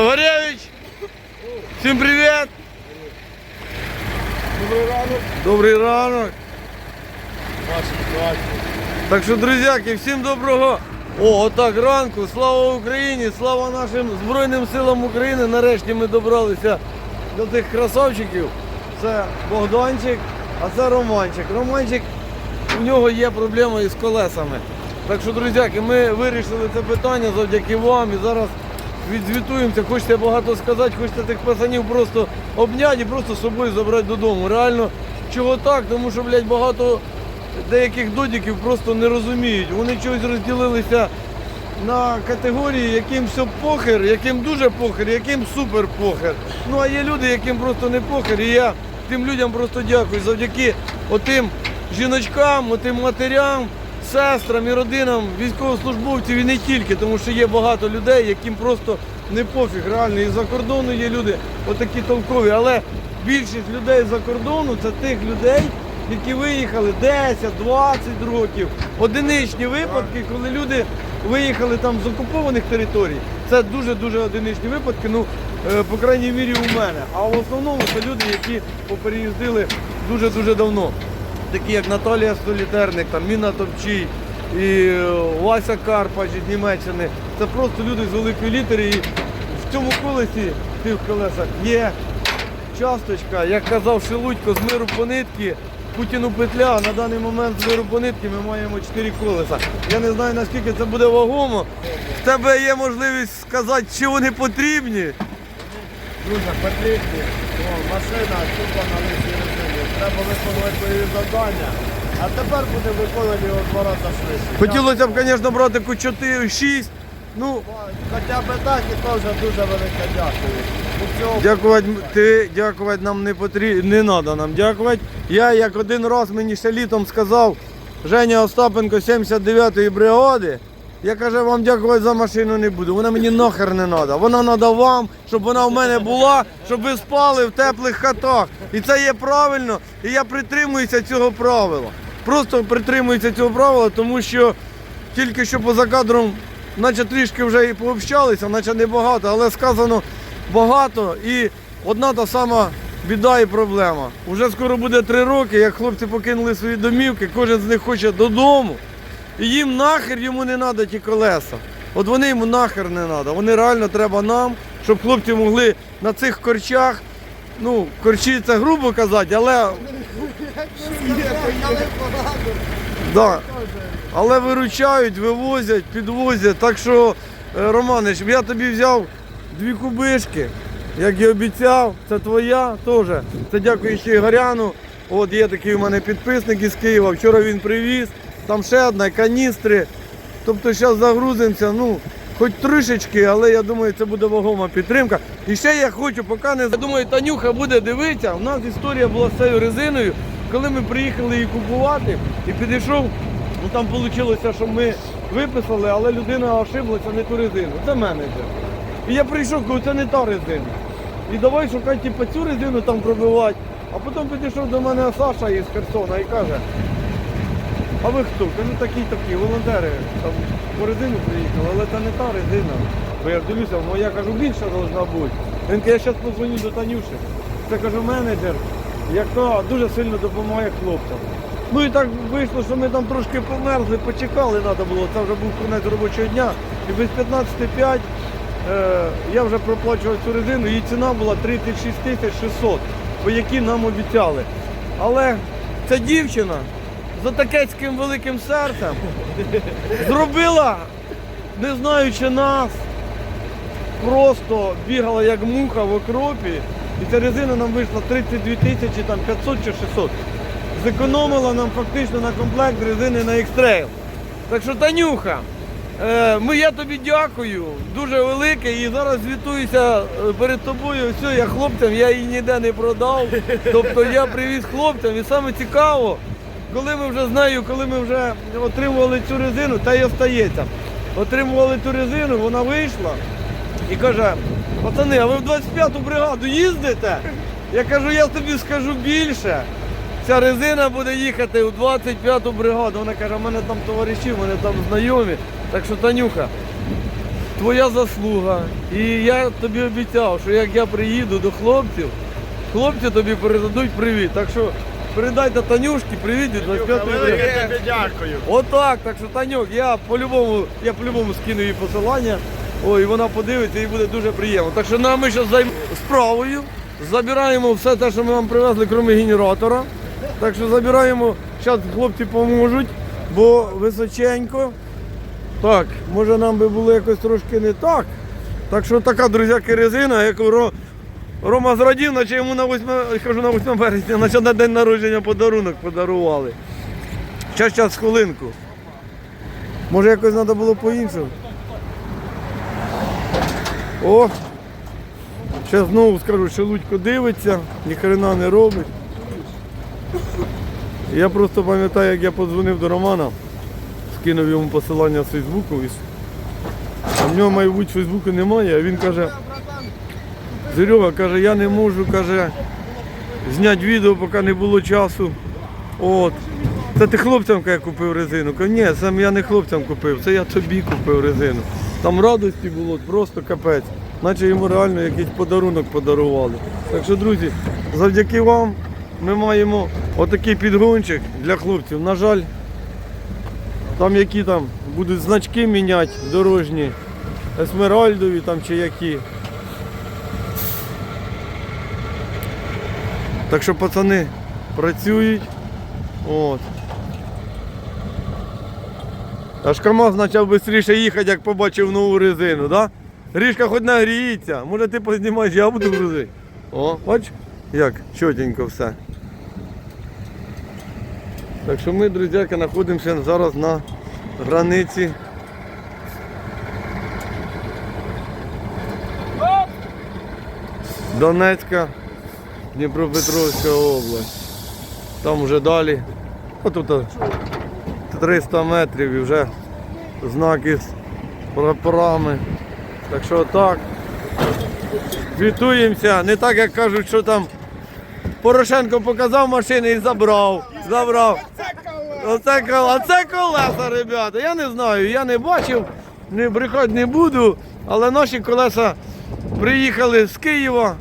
Товаревич! Всім привіт! Добрий ранок. Добрий ранок! Так що, друзяки, всім доброго! О, отак ранку! Слава Україні! Слава нашим Збройним силам України! Нарешті ми добралися до тих красавчиків. Це Богданчик, а це Романчик. Романчик, у нього є проблема із колесами. Так що, друзяки, ми вирішили це питання завдяки вам і зараз відзвітуємося. Хочете багато сказати, хочете тих пацанів просто обняти і просто з собою забрати додому. Реально, чого так? Тому що, блядь, багато деяких додіків просто не розуміють. Вони чогось розділилися на категорії, яким все похер, яким дуже похер, яким супер похер. Ну а є люди, яким просто не похер. І я тим людям просто дякую завдяки отим жіночкам, отим матерям, сестрам і родинам військовослужбовців і не тільки, тому що є багато людей, яким просто не пофіг. Реально, і за кордону є люди отакі толкові. Але більшість людей за кордону це тих людей, які виїхали 10, 20 років. Одиничні випадки, коли люди виїхали там з окупованих територій. Це дуже-дуже одиничні випадки, ну, е, по крайній мірі у мене. А в основному це люди, які попереїздили дуже-дуже давно. Такі як Наталія Солітерник, там, Міна Топчій, і Вася Карпач із Німеччини. Це просто люди з великої літери. І в цьому колесі, в тих колесах, є часточка, як казав Шелудько, з миру по нитки, Путіну петля. На даний момент з миру по нитки ми маємо 4 колеса. Я не знаю наскільки це буде вагомо. В тебе є можливість сказати, чи вони потрібні. Дуже потрібні. О, машина тупо на лисій резині. Треба виконувати бойові завдання. А тепер буде виконувати його два рази швидше. Хотілося б, звісно, брати ку 4, 6. Ну, Хоча б так і то вже дуже велике дякую. Цього Дякувати, ти, дякувати нам не потрібно, не треба нам дякувати. Я як один раз мені ще літом сказав, Женя Остапенко 79-ї бригади, я каже, вам дякувати за машину не буду. Вона мені нахер не треба. Вона треба вам, щоб вона в мене була, щоб ви спали в теплих хатах. І це є правильно, і я притримуюся цього правила. Просто притримуюся цього правила, тому що тільки що поза кадром, наче трішки вже і пообщалися, наче небагато, але сказано багато і одна та сама біда і проблема. Уже скоро буде три роки, як хлопці покинули свої домівки, кожен з них хоче додому. Їм нахер йому не треба ті колеса. От вони йому нахер не треба. Вони реально треба нам, щоб хлопці могли на цих корчах, ну, корчі це грубо казати, але Да. Але виручають, вивозять, підвозять. Так що, е, Романич, я тобі взяв дві кубишки, як і обіцяв, це твоя теж. Це дякую ще Ігоряну. От є такий у мене підписник із Києва. Вчора він привіз. Там ще одна, каністри. Тобто зараз загрузимося, ну, хоч трішечки, але я думаю, це буде вагома підтримка. І ще я хочу, поки не я думаю, Танюха буде дивитися. У нас історія була з цією резиною. Коли ми приїхали її купувати і підійшов, ну там вийшло, що ми виписали, але людина ошиблася не ту резину. Це менеджер. І я прийшов, кажу, це не та резина. І давай шукати типу, цю резину там пробивати. А потім підійшов до мене Саша із Херсона і каже, а ви хто? Кажу, такі такі, волонтери. Там по резину приїхали, але це не та резина. Бо я дивлюся, моя кажу, більша повинна бути. Він каже, я зараз позвоню до Танюші. Це кажу, менеджер, яка дуже сильно допомагає хлопцям. Ну і так вийшло, що ми там трошки померзли, почекали треба було. Це вже був кінець робочого дня. І без 15.05 е, я вже проплачував цю резину, її ціна була 36 тисяч 600, по якій нам обіцяли. Але ця дівчина з отакецьким великим серцем зробила, не знаючи нас, просто бігала як муха в окропі. І ця резина нам вийшла 32 тисячі там 500 чи 600. Зекономила нам фактично на комплект резини на X-Trail. Так що, Танюха, е, ми, я тобі дякую, дуже велике. І зараз звітуюся е, перед тобою. Все, я хлопцям, я її ніде не продав. Тобто я привіз хлопцям. І саме цікаво, коли ми вже з нею, коли ми вже отримували цю резину, та й остається. Отримували цю резину, вона вийшла і каже, пацани, а ви в 25-ту бригаду їздите? Я кажу, я тобі скажу більше. Ця резина буде їхати у 25-ту бригаду. Вона каже, у мене там товариші, у мене там знайомі. Так що, Танюха, твоя заслуга. І я тобі обіцяв, що як я приїду до хлопців, хлопці тобі передадуть привіт. Так що передайте Танюшки привіт від 25 Велике тобі дякую. Отак, так що Танюк, я по-любому, я по-любому скину їй посилання. Ой, вона подивиться і буде дуже приємно. Так що нам ми зараз займемо справою. Забираємо все те, що ми вам привезли, крім генератора. Так що забираємо, зараз хлопці поможуть, бо височенько. Так, може нам би було якось трошки не так. Так що така, друзяки, резина, яку Ро- Рома зрадів, наче йому на 8, кажу, на 8 березня, наче на день народження подарунок подарували. Щас, щас, хвилинку. Може якось треба було по-іншому. О! Зараз знову скажу, що Лудько дивиться, ні хрена не робить. Я просто пам'ятаю, як я подзвонив до Романа, скинув йому посилання з Фейсбуку. А в нього, мабуть, Фейсбуку немає, а він каже, Серега, каже, я не можу, каже, зняти відео, поки не було часу. От. Це ти хлопцям каже, купив резину. Кажу, ні, сам я не хлопцям купив, це я тобі купив резину. Там радості було просто капець. Наче йому реально якийсь подарунок подарували. Так що, друзі, завдяки вам ми маємо отакий підгончик для хлопців. На жаль, там які там будуть значки міняти дорожні, есмеральдові там чи які. Так що пацани працюють. От. Аж КамАЗ почав швидше їхати, як побачив нову резину, да? Ріжка хоч нагріється, може ти познімаєш, я буду грузити. О, бач, як чотенько все. Так що ми, друзяки, знаходимося зараз на границі. Донецька, Дніпропетровська область. Там вже далі. Отут 300 метрів і вже знаки з прапорами. Так що так. Вітуємося. Не так, як кажуть, що там Порошенко показав машини і забрав. Забрав. Оце, кол- а це колеса, ребята. Я не знаю, я не бачив, не брехати не буду, але наші колеса приїхали з Києва,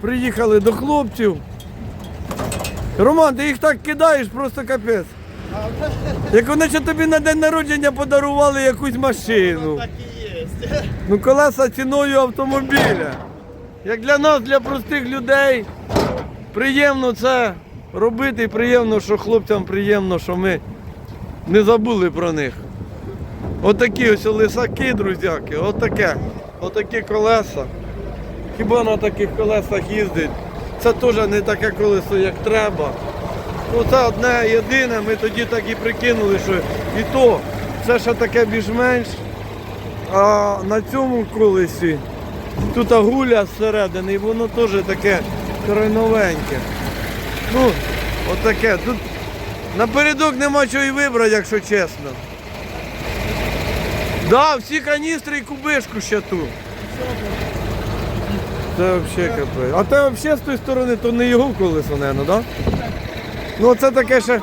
приїхали до хлопців. Роман, ти їх так кидаєш, просто капець. Як вони ще тобі на день народження подарували якусь машину. Ну колеса ціною автомобіля. Як для нас, для простих людей, приємно це робити і приємно, що хлопцям приємно, що ми не забули про них. Отакі ось лисаки, друзяки, отаке. Отакі колеса. Хіба на таких колесах їздить? Це теж не таке колесо, як треба. Ну це одне єдине, ми тоді так і прикинули, що і то це ще таке більш-менш. А на цьому колесі тут гуля зсередини, і воно теж таке крайновеньке. Ну, отаке. Тут напередок нема чого і вибрати, якщо чесно. Да, всі каністри і кубишку ще тут. Це взагалі капець. А те взагалі з тої сторони, то не його колесо, мабуть, так? Ну це таке ще.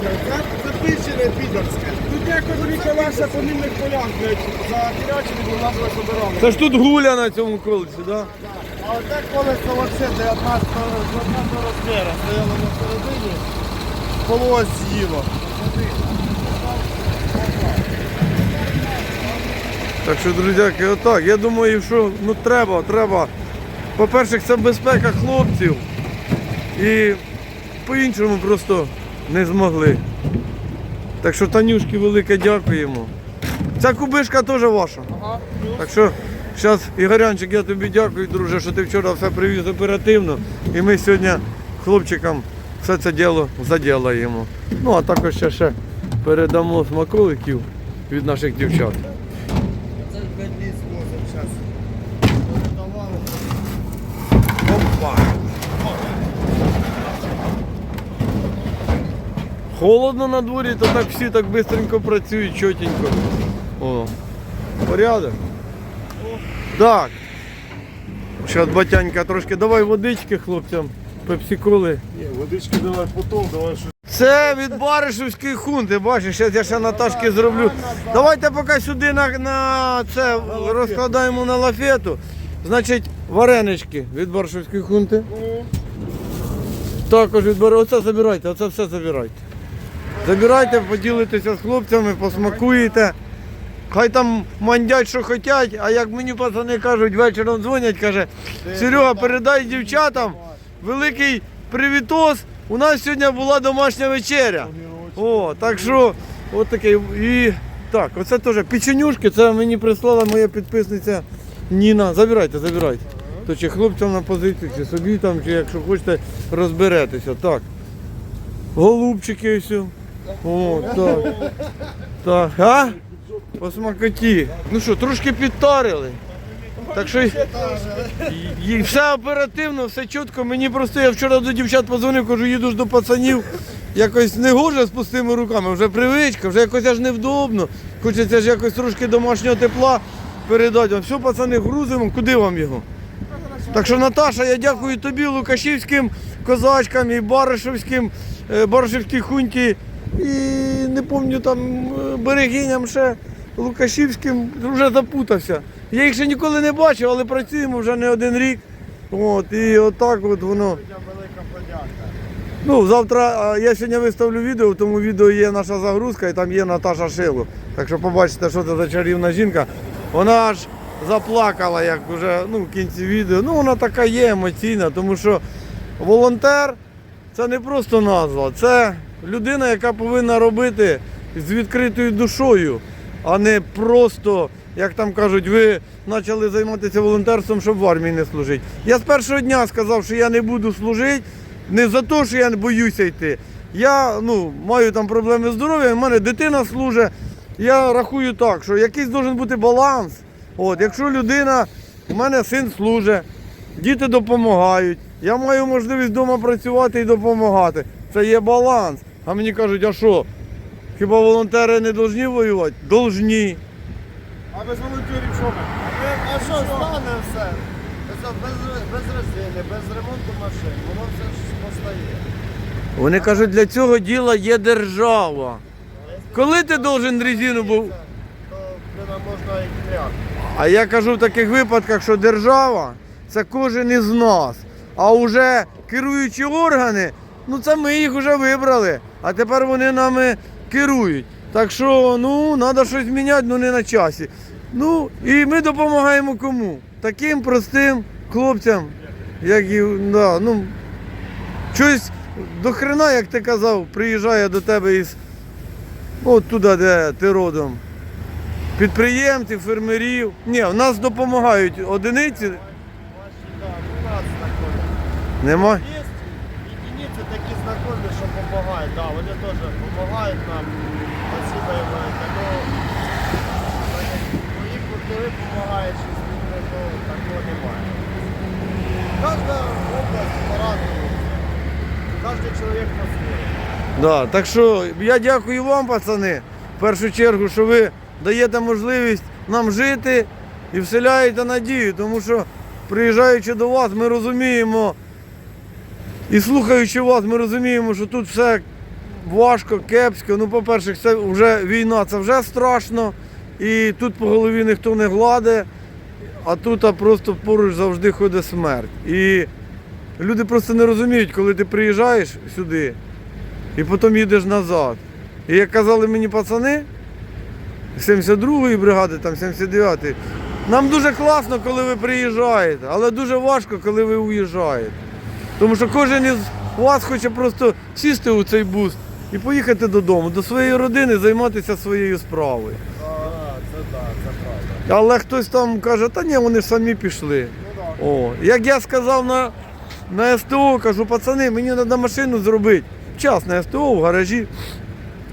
Це, це пищене підерське. Тут якось дві колеса по німних полях, блядь, бо нас не собирали. Це ж тут гуля на цьому колесі, так? Да? А оце колесо вообще 19 розміру. Стояло на середині, полось з'їло. Так що, друзяки, отак. Я думаю, що ну треба, треба. По-перше, це безпека хлопців. І по-іншому просто не змогли. Так що Танюшки велике дякуємо. Ця кубишка теж ваша. Так що зараз, Ігорянчик, я тобі дякую, друже, що ти вчора все привіз оперативно. І ми сьогодні хлопчикам все це діло заділаємо. Ну а також ще, ще передамо смаколиків від наших дівчат. Холодно на дворі, то так всі так швидко працюють, чотенько. О, порядок. Так. Зараз батянька трошки давай водички хлопцям, пепсиколи. Ні, водички давай потом, давай щось. Це від Баришівської хунти, бачиш, зараз я ще Наташки зроблю. Давайте поки сюди на, на це розкладаємо на лафету. Значить, варенички від Баришівської хунти. Також від Бари- Оце забирайте, оце все забирайте. Забирайте, поділитеся з хлопцями, посмакуєте. Хай там мандять, що хочуть, а як мені пацани кажуть, вечором дзвонять, каже, Серега, передай дівчатам великий привітос. У нас сьогодні була домашня вечеря. О, так що, от такий. І так, оце теж печенюшки, це мені прислала моя підписниця Ніна. Забирайте, забирайте. То чи хлопцям на позицію, чи собі там, чи якщо хочете, розберетеся. Так. Голубчики все. О, так. Так. А? По. Ну що, трошки підтарили. Так що і, і все оперативно, все чітко. Мені просто я вчора до дівчат позвонив, кажу, їду ж до пацанів. Якось не гоже з пустими руками, вже привичка, вже якось аж невдобно. Хочеться ж якось трошки домашнього тепла передати. Все, пацани, грузимо, куди вам його? Так що, Наташа, я дякую тобі, Лукашівським козачкам і Баришевським, е, Баришевській хунті, і не пам'ятаю там е, берегиням ще Лукашівським, вже запутався. Я їх ще ніколи не бачив, але працюємо вже не один рік. От, і отак от воно. Ну, завтра я сьогодні виставлю відео, в тому відео є наша загрузка і там є Наташа Шило. Так що побачите, що це за чарівна жінка. Вона аж заплакала, як вже ну, в кінці відео. Ну, вона така є емоційна, тому що волонтер це не просто назва, це людина, яка повинна робити з відкритою душою, а не просто, як там кажуть, ви почали займатися волонтерством, щоб в армії не служити. Я з першого дня сказав, що я не буду служити. Не за те, що я не боюся йти. Я ну, маю там проблеми здоров'ям, в мене дитина служить. Я рахую так, що якийсь має бути баланс. От, якщо людина, у мене син служить, діти допомагають, я маю можливість вдома працювати і допомагати. Це є баланс. А мені кажуть, а що? Хіба волонтери не повинні воювати? Должні. А без волонтерів що ми? А що стане все? Без, без, без резини, без ремонту машин, воно все ж постає. Вони кажуть, для цього діла є держава. Коли ти должен резину був? Можна і кряк. А я кажу в таких випадках, що держава це кожен із нас. А вже керуючі органи, ну це ми їх вже вибрали, а тепер вони нами керують. Так що ну, треба щось міняти, ну не на часі. Ну і ми допомагаємо кому? Таким простим хлопцям, як і да, ну, щось до хрена, як ти казав, приїжджає до тебе із от туди, де ти родом підприємців, фермерів. Ні, в нас допомагають одиниці. Нема. Є единиці такі знакомі, що допомагають, да, вони теж допомагають нам. Спасибо їм велике. Ну, моїх коли допомагають, що з людьми, то такого немає. Кожна область по-разному. Кожен чоловік по-своєму. Да, так що я дякую вам, пацани, в першу чергу, що ви даєте можливість нам жити і вселяєте надію, тому що приїжджаючи до вас, ми розуміємо і слухаючи вас, ми розуміємо, що тут все важко, кепсько. Ну, по-перше, це вже війна, це вже страшно. І тут по голові ніхто не гладе, а тут а просто поруч завжди ходить смерть. І люди просто не розуміють, коли ти приїжджаєш сюди і потім їдеш назад. І як казали мені пацани, 72-ї бригади, там 79-ї, нам дуже класно, коли ви приїжджаєте, але дуже важко, коли ви уїжджаєте. Тому що кожен із вас хоче просто сісти у цей бус і поїхати додому, до своєї родини, займатися своєю справою. Це так, це правда. Але хтось там каже, та ні, вони ж самі пішли. Ну. О, як я сказав на, на СТО, кажу, пацани, мені треба машину зробити. Час на СТО в гаражі.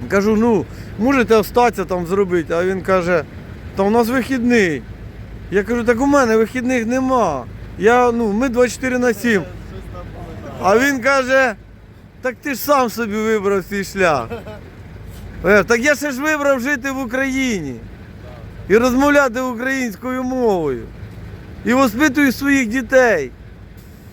Кажу, ну, можете остатися там зробити. А він каже, та у нас вихідний. Я кажу, так у мене вихідних нема. Я, ну, ми 24 на 7. А він каже, так ти ж сам собі вибрав свій шлях. Так я ще ж вибрав жити в Україні і розмовляти українською мовою. І воспитую своїх дітей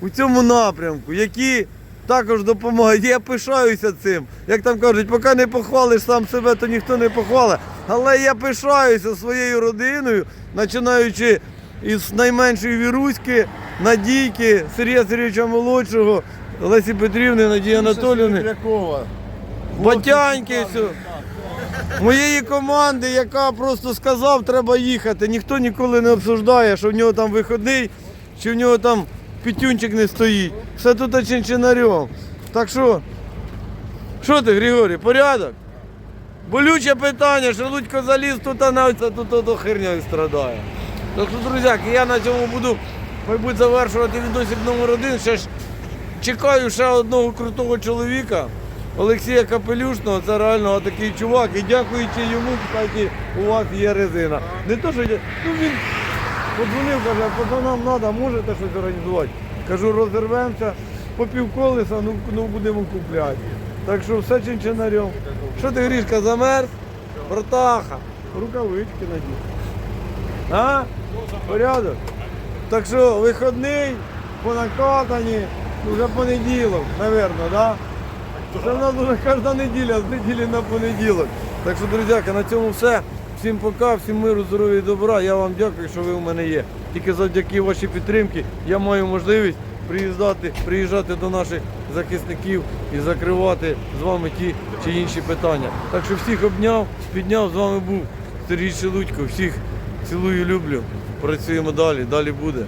у цьому напрямку, які також допомагають. Я пишаюся цим. Як там кажуть, поки не похвалиш сам себе, то ніхто не похвалить. Але я пишаюся своєю родиною, починаючи із найменшої віруськи, Надійки, Сергія Сергійовича молодшого, Лесі Петрівни, Надії Анатоліївни. Батяньки. Моєї команди, яка просто сказав, треба їхати. Ніхто ніколи не обсуждає, що в нього там виходний, чи в нього там пітюнчик не стоїть. Все тут чинчинарем. Так що, що ти, Григорій, порядок? Болюче питання, що Лудько заліз тут, а навіть тут ото хернею страдає. Так що, друзяки, я на цьому буду, мабуть, завершувати відосик номер один. Ще ж чекаю ще одного крутого чоловіка. Олексія Капелюшного, це реально такий чувак. І дякуючи йому, кстати, у вас є резина. Не то, що я- ну він подзвонив, каже, пацанам треба, можете щось організувати. Кажу, розірвемося по півколеса, ну, ну будемо купляти. Так що все чинчинарем. Що ти, Грішка, замерз? Братаха, рукавички надій. А? Порядок? Так що, вихідний, понакатані, вже понеділок, напевно, да? Це в нас вже кожна неділя, з неділі на понеділок. Так що, друзяки, на цьому все. Всім пока, всім миру, здоров'я і добра. Я вам дякую, що ви у мене є. Тільки завдяки вашій підтримці я маю можливість приїздати, приїжджати до наших захисників і закривати з вами ті чи інші питання. Так що всіх обняв, підняв, з вами був Сергій Шелудько. Всіх цілую, люблю. Працюємо далі, далі буде.